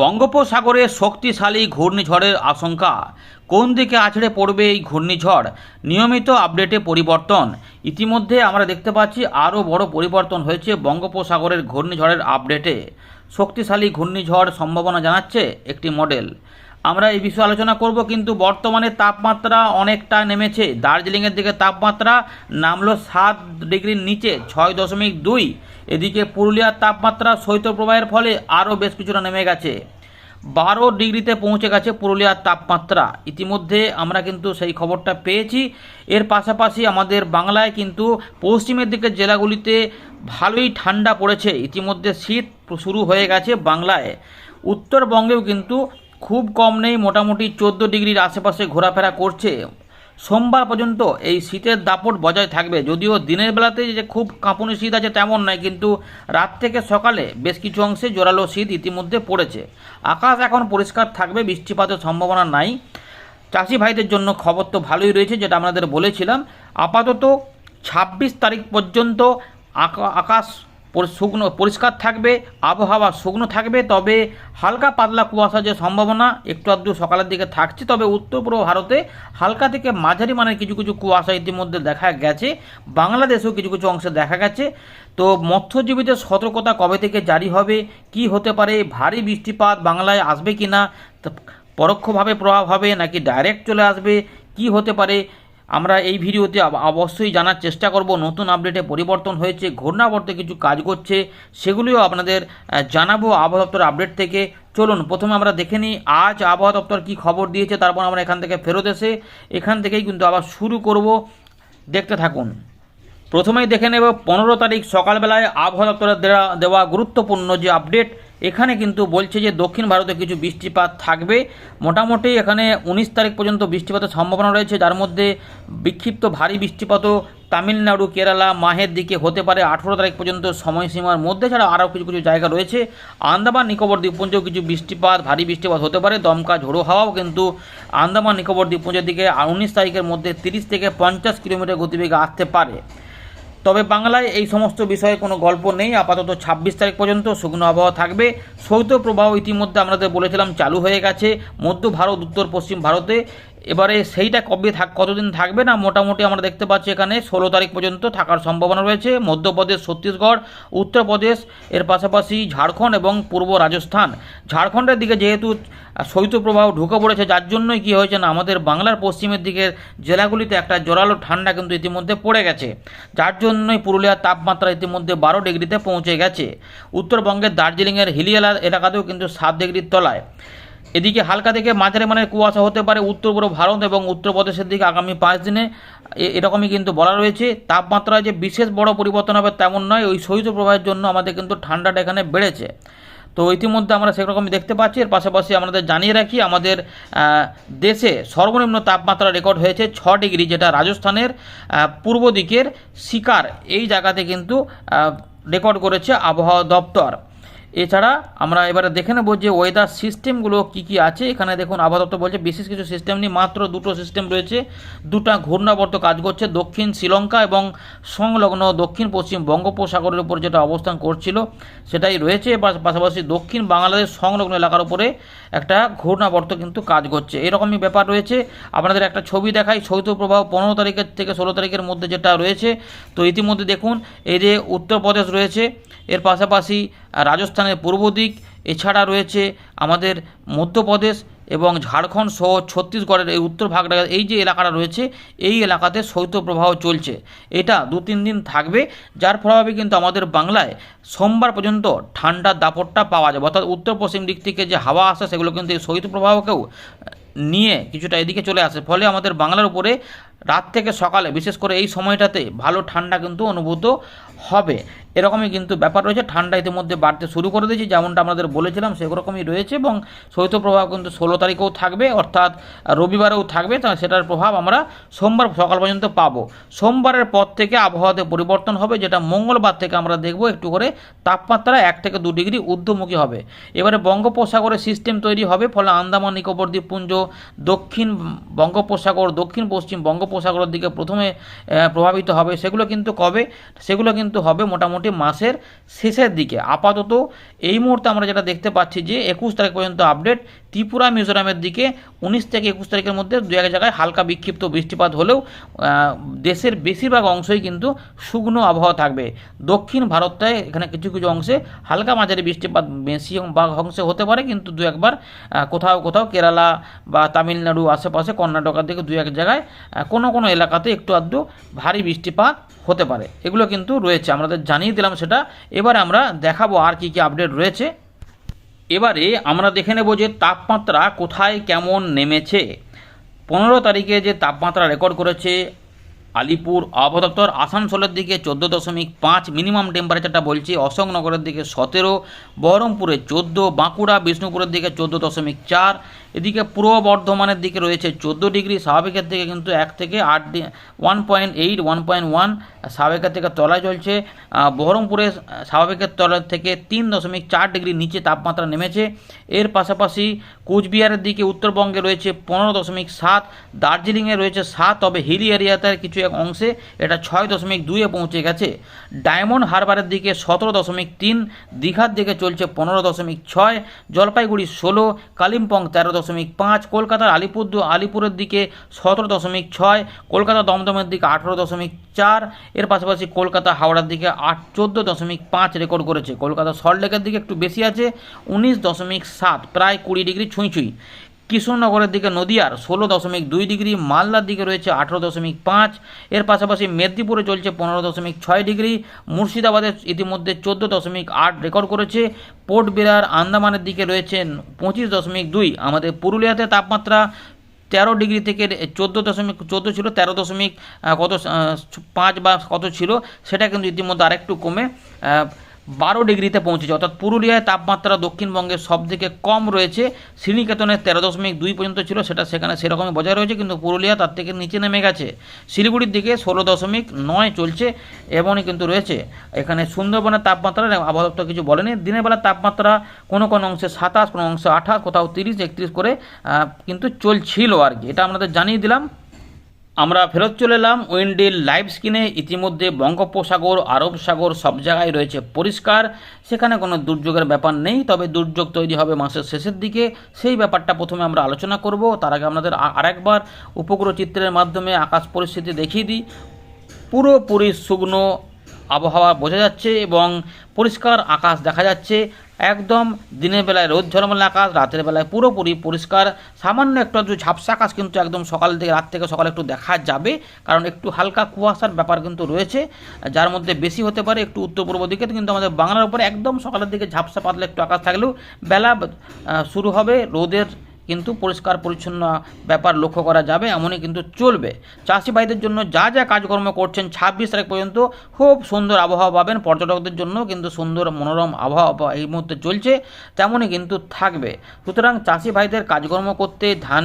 বঙ্গোপসাগরে শক্তিশালী ঘূর্ণিঝড়ের আশঙ্কা। কোন দিকে আছড়ে পড়বে এই ঘূর্ণিঝড়? নিয়মিত আপডেটে পরিবর্তন। ইতিমধ্যে আমরা দেখতে পাচ্ছি আরও বড় পরিবর্তন হয়েছে বঙ্গোপসাগরের ঘূর্ণিঝড়ের আপডেটে। শক্তিশালী ঘূর্ণিঝড় সম্ভাবনা জানাচ্ছে একটি মডেল। আমরা এই বিষয়ে আলোচনা করব, কিন্তু বর্তমানে তাপমাত্রা অনেকটা নেমেছে। দার্জিলিংয়ের দিকে তাপমাত্রা নামলো সাত ডিগ্রির নিচে, ছয় দশমিক দুই। এদিকে পুরুলিয়ার তাপমাত্রা শৈত্যপ্রবাহের ফলে আরও বেশ কিছুটা নেমে গেছে। বারো ডিগ্রিতে পৌঁছে গেছে পুরুলিয়ার তাপমাত্রা। ইতিমধ্যে আমরা কিন্তু সেই খবরটা পেয়েছি। এর পাশাপাশি আমাদের বাংলায় কিন্তু পশ্চিমের দিকের জেলাগুলিতে ভালোই ঠান্ডা পড়েছে। ইতিমধ্যে শীত শুরু হয়ে গেছে বাংলায়। উত্তরবঙ্গেও কিন্তু খুব কম নেই, মোটামুটি চোদ্দ ডিগ্রির আশেপাশে ঘোরাফেরা করছে। সোমবার পর্যন্ত এই শীতের দাপট বজায় থাকবে, যদিও দিনের বেলাতে যে খুব কাঁপুনি শীত আছে তেমন নয়, কিন্তু রাত থেকে সকালে বেশ কিছু অংশে জোরালো শীত ইতিমধ্যে পড়েছে। আকাশ এখন পরিষ্কার থাকবে, বৃষ্টিপাতের সম্ভাবনা নাই। চাষি ভাইদের জন্য খবর তো ভালোই রয়েছে, যেটা আপনাদের বলেছিলাম। আপাতত ছাব্বিশ তারিখ পর্যন্ত আকা- আকাশ শুকনো পরিষ্কার থাকবে, আবহাওয়া শুকনো থাকবে, তবে হালকা পাতলা কুয়াশা যে সম্ভাবনা, একটু আধটু সকালের দিকে থাকছে, তবে উত্তর পূর্ব ভারতে হালকা থেকে মাঝারি মানের কিছু কিছু কুয়াশা ইতিমধ্যে দেখা গেছে, বাংলাদেশেও কিছু কিছু অংশে দেখা গেছে। তো মৎস্যজীবীদের সতর্কতা কবে থেকে জারি হবে, কি হতে পারে, ভারী বৃষ্টিপাত বাংলায় আসবে কি না পরোক্ষভাবে প্রভাব হবে নাকি ডাইরেক্ট চলে আসবে, কি হতে পারে আমরা এই ভিডিওতে অবশ্যই জানার চেষ্টা করব। নতুন আপডেটে পরিবর্তন হয়েছে, ঘূর্ণাবর্ত কিছু কাজ করছে, সেগুলিও আপনাদের জানাব আবহাওয়া দপ্তর আপডেট থেকে। চলুন, প্রথমে আমরা দেখে নিই, আজ আবহাওয়া দপ্তর কী খবর দিয়েছে, তারপর আমরা এখান থেকে ফেরত এসে এখান থেকেই কিন্তু আবার শুরু করব। দেখতে থাকুন। প্রথমেই দেখে নেব, পনেরো তারিখ সকালবেলায় আবহাওয়া দপ্তরের দেওয়া দেওয়া গুরুত্বপূর্ণ যে আপডেট এখানে কিন্তু বলছে যে দক্ষিণ ভারতে কিছু বৃষ্টিপাত থাকবে। মোটামুটি এখানে উনিশ তারিখ পর্যন্ত বৃষ্টিপাতের সম্ভাবনা রয়েছে। যার মধ্যে বিক্ষিপ্ত ভারী বৃষ্টিপাতও তামিলনাড়ু, কেরালা, মাহের দিকে হতে পারে। আঠেরো তারিখ পর্যন্ত সময়সীমার মধ্যে ছাড়া আরও কিছু কিছু জায়গা রয়েছে। আন্দামান, নিকোবর দ্বীপপুঞ্জেও কিছু বৃষ্টিপাত, ভারী বৃষ্টিপাত হতে পারে। দমকা, ঝোড়ো হাওয়াও কিন্তু আন্দামান, নিকোবর দ্বীপপুঞ্জের দিকে উনিশ তারিখের মধ্যে তিরিশ থেকে পঞ্চাশ কিলোমিটার গতিবেগে আসতে পারে। তবে বাংলায় এই সমস্ত বিষয়ে কোনো গল্প নেই। আপাতত ছাব্বিশ তারিখ পর্যন্ত শুকনো আবহাওয়া থাকবে। শৈত্য প্রবাহ ইতিমধ্যে আমাদের বলেছিলাম চালু হয়ে গেছে। মধ্য ভারত, উত্তর পশ্চিম ভারতে। এবারে সেইটা কবে থাক, কতদিন থাকবে না মোটামুটি আমরা দেখতে পাচ্ছি এখানে ষোলো তারিখ পর্যন্ত থাকার সম্ভাবনা রয়েছে। মধ্যপ্রদেশ, ছত্তিশগড়, উত্তরপ্রদেশ, এর পাশাপাশি ঝাড়খণ্ড এবং পূর্ব রাজস্থান। ঝাড়খণ্ডের দিকে যেহেতু শৈত্যপ্রবাহ ঢুকে পড়েছে, যার জন্যই কী হয়েছে না, আমাদের বাংলার পশ্চিমের দিকের জেলাগুলিতে একটা জোরালো ঠান্ডা কিন্তু ইতিমধ্যে পড়ে গেছে। যার জন্যই পুরুলিয়ার তাপমাত্রা ইতিমধ্যে বারো ডিগ্রিতে পৌঁছে গেছে। উত্তরবঙ্গের দার্জিলিংয়ের হিলি এলা- এলাকাতেও কিন্তু সাত ডিগ্রির তলায়। এদিকে হালকা থেকে মাঝারি মানের কুয়াশা হতে পারে উত্তর পূর্ব ভারত এবং উত্তরপ্রদেশের দিকে আগামী পাঁচ দিনে। এরকমই কিন্তু বলা রয়েছে। তাপমাত্রায় যে বিশেষ বড় পরিবর্তন হবে তেমন নয়, ওই শৈত্যপ্রবাহের জন্য আমাদের কিন্তু ঠান্ডাটা এখানে বেড়েছে। তো ইতিমধ্যে আমরা সেরকমই দেখতে পাচ্ছি। এর পাশাপাশি আমাদের জানিয়ে রাখি, আমাদের দেশে সর্বনিম্ন তাপমাত্রা রেকর্ড হয়েছে ছ ডিগ্রি, যেটা রাজস্থানের পূর্ব দিকের শিকার। এই জায়গাতে কিন্তু রেকর্ড করেছে আবহাওয়া দপ্তর। এছাড়া আমরা এবারে দেখে নেব যে ওয়েদার সিস্টেমগুলো কি কি আছে। এখানে দেখুন দপ্তর বলছে বিশেষ কিছু সিস্টেম নেই, মাত্র দুটো সিস্টেম রয়েছে। দুটা ঘূর্ণাবর্ত কাজ করছে, দক্ষিণ শ্রীলঙ্কা এবং সংলগ্ন দক্ষিণ পশ্চিম বঙ্গোপসাগরের উপর যেটা অবস্থান করছিল, সেটাই রয়েছে। পাশ- পাশাপাশি দক্ষিণ বাংলাদেশ সংলগ্ন এলাকার উপরে একটা ঘূর্ণাবর্ত কিন্তু কাজ করছে। এরকমই ব্যাপার রয়েছে। আপনাদের একটা ছবি দেখাই শৈত্যপ্রবাহ পনেরো তারিখের থেকে ষোলো তারিখের মধ্যে যেটা রয়েছে। তো ইতিমধ্যে দেখুন, এই যে উত্তরপ্রদেশ রয়েছে এর পাশাপাশি রাজস্থানের পূর্ব দিক, এছাড়া রয়েছে আমাদের মধ্যপ্রদেশ এবং ঝাড়খণ্ড সহ ছত্তিশগড়ের এই উত্তর ভাগটা, এই যে এলাকাটা রয়েছে, এই এলাকাতে শৈত্যপ্রবাহ চলছে। এটা দু তিন দিন থাকবে, যার প্রভাবে কিন্তু আমাদের বাংলায় সোমবার পর্যন্ত ঠান্ডার দাপটটা পাওয়া যাবে। অর্থাৎ উত্তর পশ্চিম দিক থেকে যে হাওয়া আসে, সেগুলো কিন্তু এই শৈত্যপ্রবাহকেও নিয়ে কিছুটা এদিকে চলে আসে। ফলে আমাদের বাংলার উপরে রাত থেকে সকালে, বিশেষ করে এই সময়টাতে ভালো ঠান্ডা কিন্তু অনুভূত হবে। এরকমই কিন্তু ব্যাপার রয়েছে। ঠান্ডা ইতিমধ্যে বাড়তে শুরু করে দিয়েছে, যেমনটা আমাদের বলেছিলাম, সেরকমই রয়েছে এবং শৈত্যপ্রবাহ কিন্তু ষোলো তারিখেও থাকবে, অর্থাৎ রবিবারেও থাকবে। সেটার প্রভাব আমরা সোমবার সকাল পর্যন্ত পাব। সোমবারের পর থেকে আবহাওয়াতে পরিবর্তন হবে, যেটা মঙ্গলবার থেকে আমরা দেখব, একটু করে তাপমাত্রা এক থেকে দু ডিগ্রি ঊর্ধ্বমুখী হবে। এবারে বঙ্গোপসাগরে সিস্টেম তৈরি হবে, ফলে আন্দামান, নিকোবর, দ্বীপপুঞ্জ, দক্ষিণ বঙ্গোপসাগর, দক্ষিণ পশ্চিম বঙ্গোপসাগরের দিকে প্রথমে প্রভাবিত হবে। সেগুলো কিন্তু কবে? সেগুলো কিন্তু হবে মোটামুটি মোটামুটি মাসের শেষের দিকে। আপাতত এই মুহূর্তে আমরা যেটা দেখতে পাচ্ছি যে একুশ তারিখ পর্যন্ত আপডেট ত্রিপুরা মিজোরামের দিকে উনিশ থেকে একুশ তারিখের মধ্যে দু এক জায়গায় হালকা বিক্ষিপ্ত বৃষ্টিপাত হলেও দেশের বেশিরভাগ অংশই কিন্তু শুকনো আবহাওয়া থাকবে। দক্ষিণ ভারতটায় এখানে কিছু কিছু অংশে হালকা মাঝারি বৃষ্টিপাত বেশি বা অংশে হতে পারে, কিন্তু দু একবার কোথাও কোথাও কেরালা বা তামিলনাড়ু আশেপাশে কর্ণাটকার দিকে দু এক জায়গায় কোনো কোনো এলাকাতে একটু আধটু ভারী বৃষ্টিপাত হতে পারে। এগুলো কিন্তু রয়েছে। আমাদের জানিয়ে দিলাম সেটা, এবারে আমরা দেখাবো আর কি কি আপডেট রয়েছে। এবারে আমরা দেখে নেব যে তাপমাত্রা কোথায় কেমন নেমেছে। পনেরো তারিখে যে তাপমাত্রা রেকর্ড করেছে আলিপুর আবহাওয়া দপ্তর, আসানসোলের দিকে চোদ্দ দশমিক পাঁচ মিনিমাম টেম্পারেচারটা বলছি, অশোকনগরের দিকে সতেরো, বহরমপুরে চোদ্দ, বাঁকুড়া, বিষ্ণুপুরের দিকে চোদ্দ দশমিক চার এদিকে পূর্ব বর্ধমানের দিকে রয়েছে চোদ্দ ডিগ্রি স্বাভাবিকের থেকে কিন্তু এক থেকে আট one point eight one point one স্বাভাবিকের থেকে তলায় চলছে। বহরমপুরে স্বাভাবিকের তলার থেকে তিন দশমিক চার ডিগ্রি নিচে তাপমাত্রা নেমেছে। এর পাশাপাশি কোচবিহারের দিকে উত্তরবঙ্গে রয়েছে পনেরো দশমিক সাত, দার্জিলিংয়ে রয়েছে সাত, তবে হিলি এরিয়াতে কিছু এক অংশে এটা ছয় দশমিক দুইয়ে পৌঁছে গেছে। ডায়মন্ড হারবারের দিকে সতেরো দশমিক তিন, দীঘার দিকে চলছে পনেরো দশমিক ছয়, জলপাইগুড়ি ষোলো, কালিম্পং তেরো দশমিক পাঁচ, কলকাতার আলিপুর আলিপুরের দিকে সতেরো দশমিক ছয়, কলকাতা দমদমের দিকে আঠেরো দশমিক চার, এর পাশাপাশি কলকাতা হাওড়ার দিকে আট, চোদ্দ দশমিক পাঁচ রেকর্ড করেছে। কলকাতা সল্টলেকের দিকে একটু বেশি আছে, উনিশ দশমিক সাত, প্রায় কুড়ি ডিগ্রি ছুঁই ছুঁই। কৃষ্ণনগরের দিকে নদিয়ার ষোলো দশমিক দুই ডিগ্রি, মালদার দিকে রয়েছে আঠেরো দশমিক পাঁচ, এর পাশাপাশি মেদিনীপুরে চলছে পনেরো দশমিক ছয় ডিগ্রি, মুর্শিদাবাদে ইতিমধ্যে চোদ্দ দশমিক আট রেকর্ড করেছে পোর্ট বিরার আন্দামানের দিকে রয়েছে পঁচিশ দশমিক দুই, আমাদের পুরুলিয়াতে তাপমাত্রা তেরো ডিগ্রি থেকে চোদ্দ দশমিক, চোদ্দ ছিল, তেরো দশমিক কত পাঁচ বা কত ছিল, সেটা কিন্তু ইতিমধ্যে আরেকটু কমে বারো ডিগ্রিতে পৌঁছেছে। অর্থাৎ পুরুলিয়ায় তাপমাত্রা দক্ষিণবঙ্গের সব থেকে কম রয়েছে। শ্রীনিকেতনের তেরো দশমিক দুই পর্যন্ত ছিল, সেটা সেখানে সেরকমই বজায় রয়েছে, কিন্তু পুরুলিয়া তার থেকে নিচে নেমে গেছে। শিলিগুড়ির দিকে ষোলো দশমিক নয় চলছে, এমনই কিন্তু রয়েছে। এখানে সুন্দরবনের তাপমাত্রা আবহাওয়া কিছু বলেনি। দিনের বেলা তাপমাত্রা কোনো কোনো অংশে সাতাশ, কোনো অংশে আঠাশ, কোথাও তিরিশ, একত্রিশ করে কিন্তু চলছিল আর কি। এটা আপনাদের জানিয়ে দিলাম। আমরা ফেরত চলে এলাম উইন্ডিল লাইভ স্ক্রিনে। ইতিমধ্যে বঙ্গোপসাগর, আরব সাগর সব জায়গায় রয়েছে পরিষ্কার। সেখানে কোনো দুর্যোগের ব্যাপার নেই, তবে দুর্যোগ তৈরি হবে মাসের শেষের দিকে। সেই ব্যাপারটা প্রথমে আমরা আলোচনা করব। তার আগে আপনাদের আরেকবার উপগ্রহ চিত্রের মাধ্যমে আকাশ পরিস্থিতি দেখিয়ে দিই। পুরোপুরি শুকনো আবহাওয়া বোঝা যাচ্ছে এবং পরিষ্কার আকাশ দেখা যাচ্ছে। একদম দিনের বেলায় রোদ ঝলমলে আকাশ, রাতের বেলায় পুরোপুরি পরিষ্কার। সামান্য একটু একটু ঝাপসা আকাশ কিন্তু একদম সকাল থেকে রাত থেকে সকালে একটু দেখা যাবে, কারণ একটু হালকা কুয়াশার ব্যাপার কিন্তু রয়েছে, যার মধ্যে বেশি হতে পারে একটু উত্তর পূর্ব দিকে, কিন্তু আমাদের বাংলার উপরে একদম সকালের দিকে ঝাপসা পাতলে একটু আকাশ থাকলেও বেলা শুরু হবে। রোদের কিন্তু পরিষ্কার পরিচ্ছন্ন ব্যাপার লক্ষ্য করা যাবে, এমনই কিন্তু চলবে। চাষি ভাইদের জন্য যা যা কাজকর্ম করছেন ছাব্বিশ তারিখ পর্যন্ত খুব সুন্দর আবহাওয়া পাবেন। পর্যটকদের জন্য কিন্তু সুন্দর মনোরম আবহাওয়া এই মুহূর্তে চলছে, তেমনই কিন্তু থাকবে। সুতরাং চাষি ভাইদের কাজকর্ম করতে ধান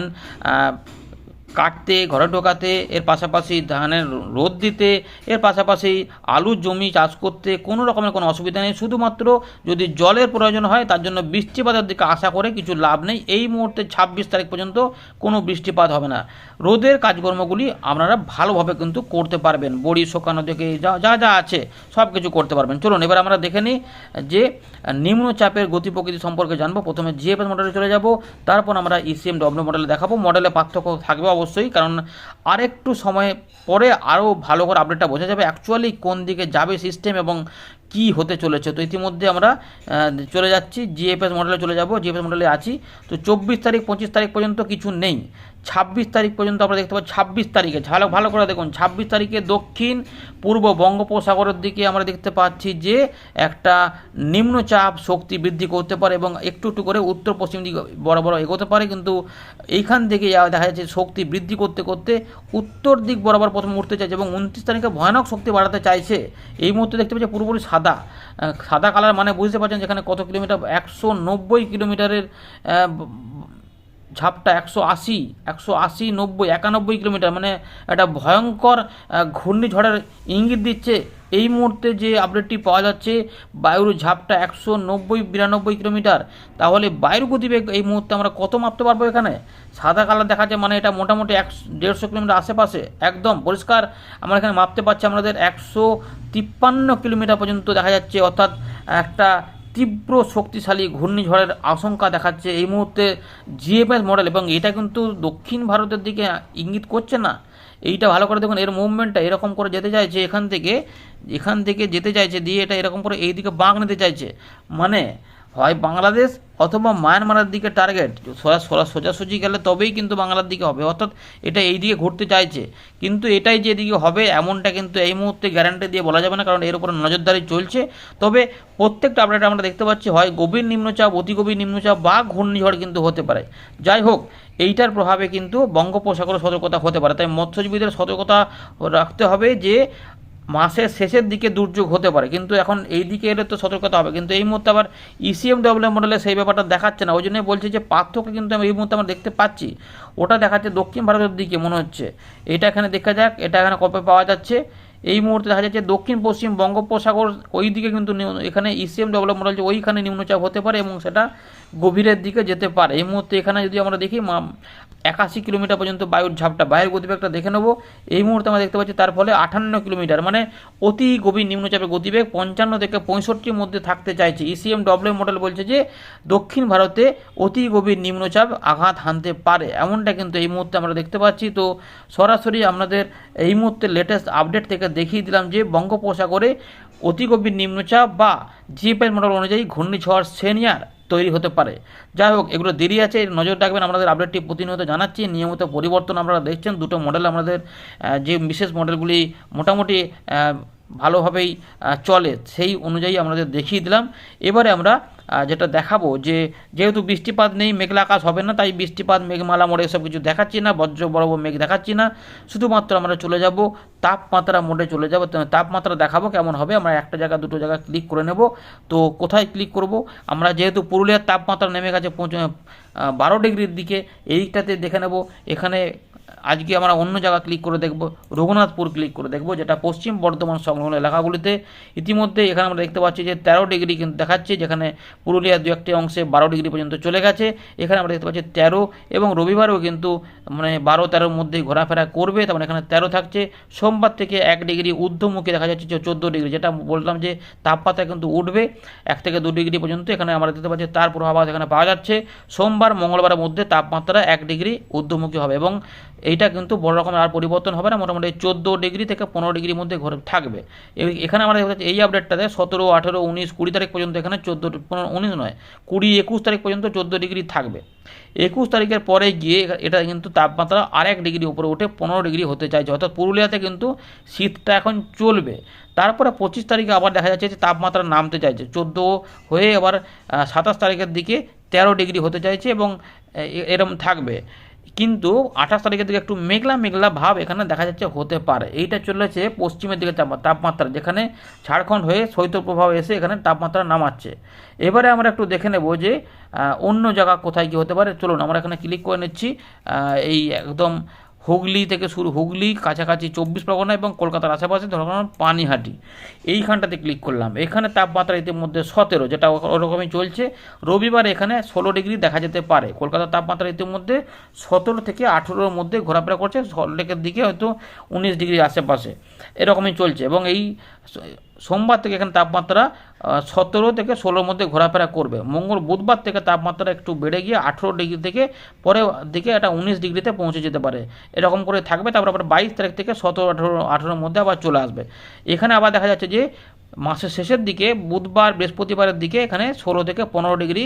কাটতে, ঘরে ঢোকাতে, এর পাশাপাশি ধানের রোদ দিতে, এর পাশাপাশি আলুর জমি চাষ করতে কোনো রকমের কোনো অসুবিধা নেই। শুধুমাত্র যদি জলের প্রয়োজন হয়, তার জন্য বৃষ্টিপাতের দিকে আশা করে কিছু লাভ নেই। এই মুহূর্তে ছাব্বিশ তারিখ পর্যন্ত কোনো বৃষ্টিপাত হবে না। রোদের কাজকর্মগুলি আপনারা ভালোভাবে কিন্তু করতে পারবেন। বড়ি শোকানো থেকে যা যা যা আছে সব কিছু করতে পারবেন। চলুন, এবার আমরা দেখে নিই যে নিম্নচাপের গতি প্রকৃতি সম্পর্কে জানব। প্রথমে জিএফএস মডেলে চলে যাব, তারপর আমরা ইসিএম ডব্লিউ মডেলে দেখাবো। মডেলে পার্থক্য থাকবে অবশ্যই। কারণ আরেকটু সময় পরে আরও ভালো করে আপডেটটা বোঝা যাবে অ্যাকচুয়ালি কোন দিকে যাবে সিস্টেম এবং কি হতে চলেছে? তো ইতিমধ্যে আমরা চলে যাচ্ছি জিএফএস মডেলে চলে যাব জিএফএস মডেলে আছি। তো চব্বিশ তারিখ, পঁচিশ তারিখ পর্যন্ত কিছু নেই। ছাব্বিশ তারিখ পর্যন্ত আমরা দেখতে পাচ্ছি ছাব্বিশ তারিখে, ভালো ভালো করে দেখুন, ছাব্বিশ তারিখে দক্ষিণ, পূর্ব বঙ্গোপসাগরের দিকে আমরা দেখতে পাচ্ছি যে একটা নিম্নচাপ শক্তি বৃদ্ধি করতে পারে এবং একটু একটু করে উত্তর পশ্চিম দিকে বড় বড় এগোতে পারে। কিন্তু এইখান থেকে দেখা যাচ্ছে, শক্তি বৃদ্ধি করতে করতে উত্তর দিক বরাবর প্রথম উঠতে চাইছে এবং উনত্রিশ তারিখে ভয়ানক শক্তি বাড়াতে চাইছে। এই মুহূর্তে দেখতে পাচ্ছি, পুরোপুরি সাদা সাদা কালার মানে বুঝতে পারছেন যেখানে কত কিলোমিটার, একশো নব্বই কিলোমিটারের ঝাপটা একশো আশি একশো আশি নব্বই, একানব্বই কিলোমিটার মানে একটা ভয়ঙ্কর ঘূর্ণিঝড়ের ইঙ্গিত দিচ্ছে এই মুহূর্তে যে আপডেটটি পাওয়া যাচ্ছে, বায়ুর ঝাপটা একশো নব্বই, বিরানব্বই কিলোমিটার। তাহলে বায়ুর গতিবেগ এই মুহূর্তে আমরা কত মাপতে পারব এখানে? সাদা কালার দেখা দেখাচ্ছে মানে এটা মোটামুটি একশো দেড়শো কিলোমিটার আশেপাশে। একদম পরিষ্কার। আমরা এখানে মাপতে পারছি আমাদের একশো তিপ্পান্ন কিলোমিটার পর্যন্ত দেখা যাচ্ছে। অর্থাৎ একটা তীব্র শক্তিশালী ঘূর্ণিঝড়ের আশঙ্কা দেখাচ্ছে এই মুহূর্তে জিএফএস মডেল এবং এটা কিন্তু দক্ষিণ ভারতের দিকে ইঙ্গিত করছে না। এইটা ভালো করে দেখুন, এর মুভমেন্টটা এরকম করে যেতে চাইছে এখান থেকে এখান থেকে যেতে চাইছে, দিয়ে এটা এরকম করে এই দিকে বাঁক নিতে চাইছে। মানে হয় বাংলাদেশ অথবা মায়ানমারের দিকে টার্গেট সোজা সোজা সোজাসুজি গেলে তবেই কিন্তু বাংলার দিকে হবে। অর্থাৎ এটা এই দিকে ঘুরতে চাইছে। কিন্তু এটাই যে এদিকে হবে এমনটা কিন্তু এই মুহূর্তে গ্যারান্টি দিয়ে বলা যাবে না, কারণ এর উপরে নজরদারি চলছে। তবে প্রত্যেকটা আপডেট আমরা দেখতে পাচ্ছি, হয় গভীর নিম্নচাপ, অতি গভীর নিম্নচাপ বা ঘূর্ণিঝড় কিন্তু হতে পারে। যাই হোক, এইটার প্রভাবে কিন্তু বঙ্গোপসাগরে সতর্কতা হতে পারে। তাই মৎস্যজীবীদের সতর্কতা রাখতে হবে যে মাসের শেষের দিকে দুর্যোগ হতে পারে, কিন্তু এখন এই দিকে এলে তো সতর্কতা হবে। কিন্তু এই মুহূর্তে আবার E ইসিএম ডব্লিউ মডেলে সেই ব্যাপারটা দেখাচ্ছে না। ওই জন্যই বলছি যে পার্থক্য কিন্তু আমি এই মুহূর্তে আমরা দেখতে পাচ্ছি। ওটা দেখাচ্ছে দক্ষিণ ভারতের দিকে, মনে হচ্ছে। এটা এখানে দেখা যাক, এটা এখানে কবে পাওয়া যাচ্ছে। এই মুহূর্তে দেখা যাচ্ছে দক্ষিণ, পশ্চিম বঙ্গোপসাগর, ওই দিকে কিন্তু এখানে E ইসিএম ডেভেলপ মডেল যে ওইখানে নিম্নচাপ হতে পারে এবং সেটা গভীরের দিকে যেতে পারে। এই মুহূর্তে এখানে যদি আমরা দেখি একাশি কিলোমিটার পর্যন্ত বায়ুর ঝাপটা, বায়ুর গতিবেগটা দেখে নেব। এই মুহূর্তে আমরা দেখতে পাচ্ছি তার ফলে আটান্ন কিলোমিটার মানে অতি গভীর নিম্নচাপের গতিবেগ পঞ্চান্ন থেকে পঁয়ষট্টির মধ্যে থাকতে চাইছে। ইসিএম ডব্লিউ মডেল বলছে যে, দক্ষিণ ভারতে অতি গভীর নিম্নচাপ আঘাত হানতে পারে। এমনটা কিন্তু এই মুহূর্তে আমরা দেখতে পাচ্ছি। তো সরাসরি আপনাদের এই মুহূর্তে লেটেস্ট আপডেট থেকে দেখিয়ে দিলাম যে, বঙ্গোপসাগরে অতি গভীর নিম্নচাপ বা জিএফএস মডেল অনুযায়ী ঘূর্ণিঝড় সেনিয়ার তৈরি হতে পারে। যাই হোক, এগুলো দেরি আছে, নজর রাখবেন আমাদের আপডেটটি প্রতিনিয়ত জানাচ্ছি, নিয়মিত পরিবর্তন আপনারা দেখছেন, দুটো মডেল আমাদের যে বিশেষ মডেলগুলি মোটামুটি ভালোভাবেই চলে, সেই অনুযায়ী আমাদের দেখিয়ে দিলাম। এবারে আমরা যেটা দেখাবো যে যেহেতু বৃষ্টিপাত নেই, মেঘলা আকাশ হবে না, তাই বৃষ্টিপাত, মেঘমালা মোড়ে এসব কিছু দেখাচ্ছি না, বজ্র, বড় মেঘ দেখাচ্ছি না। শুধুমাত্র আমরা চলে যাব তাপমাত্রা মোডে চলে যাব। তাপমাত্রা দেখাবো কেমন হবে, আমরা একটা জায়গা, দুটো জায়গা ক্লিক করে নেব। তো কোথায় ক্লিক করব? আমরা যেহেতু পুরুলিয়ার তাপমাত্রা নেমে গেছে পৌঁছ- বারো ডিগ্রির দিকে এই দিকটাতে দেখে নেব। এখানে আজকে আমরা অন্য জায়গা ক্লিক করে দেখব, রঘুনাথপুর ক্লিক করে দেখব, যেটা পশ্চিম বর্ধমান সংলগ্ন এলাকাগুলিতে। ইতিমধ্যে এখানে আমরা দেখতে পাচ্ছি যে তেরো ডিগ্রি কিন্তু দেখাচ্ছে, যেখানে পুরুলিয়ার দু একটি অংশে বারো ডিগ্রি পর্যন্ত চলে গেছে। এখানে আমরা দেখতে পাচ্ছি তেরো এবং রবিবারও কিন্তু মানে বারো তেরোর মধ্যেই ঘোরাফেরা করবে। তার মানে এখানে তেরো থাকছে। সোমবার থেকে এক ডিগ্রি ঊর্ধ্বমুখী দেখা যাচ্ছে চোদ্দ ডিগ্রি যেটা বললাম যে তাপমাত্রা কিন্তু উঠবে এক থেকে দু ডিগ্রি পর্যন্ত। এখানে আমরা দেখতে পাচ্ছি তার প্রভাব এখানে পাওয়া যাচ্ছে। সোমবার, মঙ্গলবারের মধ্যে তাপমাত্রা এক ডিগ্রি ঊর্ধ্বমুখী হবে এবং এইটা কিন্তু বড় রকমের আর পরিবর্তন হবে না, মোটামুটি চোদ্দ ডিগ্রি থেকে পনেরো ডিগ্রির মধ্যে ঘরে থাকবে। এখানে পাচ্ছি এই আপডেটটাতে সতেরো, আঠেরো, উনিশ, কুড়ি তারিখ পর্যন্ত এখানে চোদ্দ, পনেরো, উনিশ নয়, কুড়ি, একুশ তারিখ পর্যন্ত চোদ্দ ডিগ্রি থাকবে। একুশ তারিখের পরে গিয়ে এটা কিন্তু তাপমাত্রা আর এক ডিগ্রি উপরে উঠে পনেরো ডিগ্রি হতে চাইছে। অর্থাৎ পুরুলিয়াতে কিন্তু শীতটা এখন চলবে। তারপরে পঁচিশ তারিখে আবার দেখা যাচ্ছে যে তাপমাত্রা নামতে চাইছে। চোদ্দ হয়ে আবার সাতাশ তারিখের দিকে তেরো ডিগ্রি হতে চাইছে এবং এরম থাকবে। কিন্তু আঠাশ তারিখের দিকে একটু মেঘলা মেঘলা ভাব এখানে দেখা যাচ্ছে হতে পারে। এইটা চলেছে পশ্চিমের দিকে তাপ- তাপমাত্রা, যেখানে ঝাড়খণ্ড হয়ে শৈত্যপ্রভাব এসে এখানে তাপমাত্রা নামাচ্ছে। এবারে আমরা একটু দেখে নেব যে অন্য জায়গা কোথায় কী হতে পারে। চলুন আমরা এখানে ক্লিক করে নিচ্ছি। এই একদম হুগলি থেকে শুরু, হুগলি, কাছাকাছি চব্বিশ পরগনা এবং কলকাতার আশেপাশে ধরুন পানিহাটি। এইখানটাতে ক্লিক করলাম। এখানে তাপমাত্রা ইতিমধ্যে সতেরো, যেটা ওরকমই চলছে। রবিবার এখানে ষোলো ডিগ্রি দেখা যেতে পারে। কলকাতার তাপমাত্রা ইতিমধ্যে সতেরো থেকে আঠেরোর মধ্যে ঘোরাফেরা করছে। সল্টলেকের দিকে হয়তো উনিশ ডিগ্রি আশেপাশে। এরকমই চলছে এবং এই সোমবার থেকে এখানে তাপমাত্রা সতেরো থেকে ষোলোর মধ্যে ঘোরাফেরা করবে। মঙ্গল বুধবার থেকে তাপমাত্রা একটু বেড়ে গিয়ে আঠেরো ডিগ্রি থেকে পরে দিকে এটা উনিশ ডিগ্রিতে পৌঁছে যেতে পারে। এরকম করে থাকবে, তারপর আবার বাইশ তারিখ থেকে সতেরো, আঠেরো, আঠেরোর মধ্যে আবার চলে আসবে। এখানে আবার দেখা যাচ্ছে যে, মাসের শেষের দিকে, বুধবার বৃহস্পতিবারের দিকে এখানে ষোলো থেকে পনেরো ডিগ্রি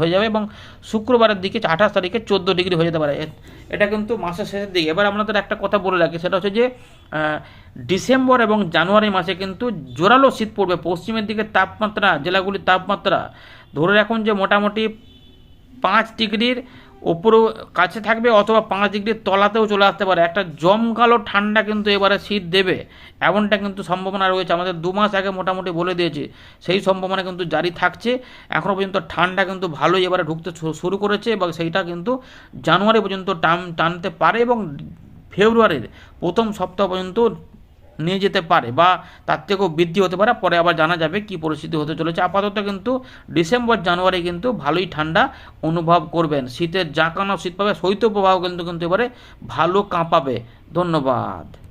হয়ে যাবে এবং শুক্রবারের দিকে আঠাশ তারিখে চোদ্দ ডিগ্রি হয়ে যেতে পারে। এটা কিন্তু মাসের শেষের দিকে। এবার আপনাদের একটা কথা বলে রাখি, সেটা হচ্ছে যে ডিসেম্বর এবং জানুয়ারি মাসে কিন্তু জোরালো শীত পড়বে। পশ্চিমের দিকে তাপমাত্রা, জেলাগুলির তাপমাত্রা, ধরে রাখুন যে মোটামুটি পাঁচ ডিগ্রির ওপরও কাছে থাকবে অথবা পাঁচ ডিগ্রির তলাতেও চলে আসতে পারে। একটা জমকালো ঠান্ডা কিন্তু এবারে শীত দেবে, এমনটা কিন্তু সম্ভাবনা রয়েছে। আমাদের দু মাস আগে মোটামুটি বলে দিয়েছে, সেই সম্ভাবনা কিন্তু জারি থাকছে। এখনও পর্যন্ত ঠান্ডা কিন্তু ভালোই এবারে ঢুকতে শুরু করেছে এবং সেইটা কিন্তু জানুয়ারি পর্যন্ত টান, টানতে পারে এবং ফেব্রুয়ারির প্রথম সপ্তাহ পর্যন্ত নিয়ে যেতে পারে বা তার থেকেও বৃদ্ধি হতে পারে। পরে আবার জানা যাবে কি পরিস্থিতি হতে চলেছে। আপাতত কিন্তু ডিসেম্বর, জানুয়ারি কিন্তু ভালোই ঠান্ডা অনুভব করবেন। শীতের জাঁকানো শীত পাবে শৈত্যপ্রবাহ কিন্তু কিন্তু এবারে ভালো কাঁপাবে। ধন্যবাদ।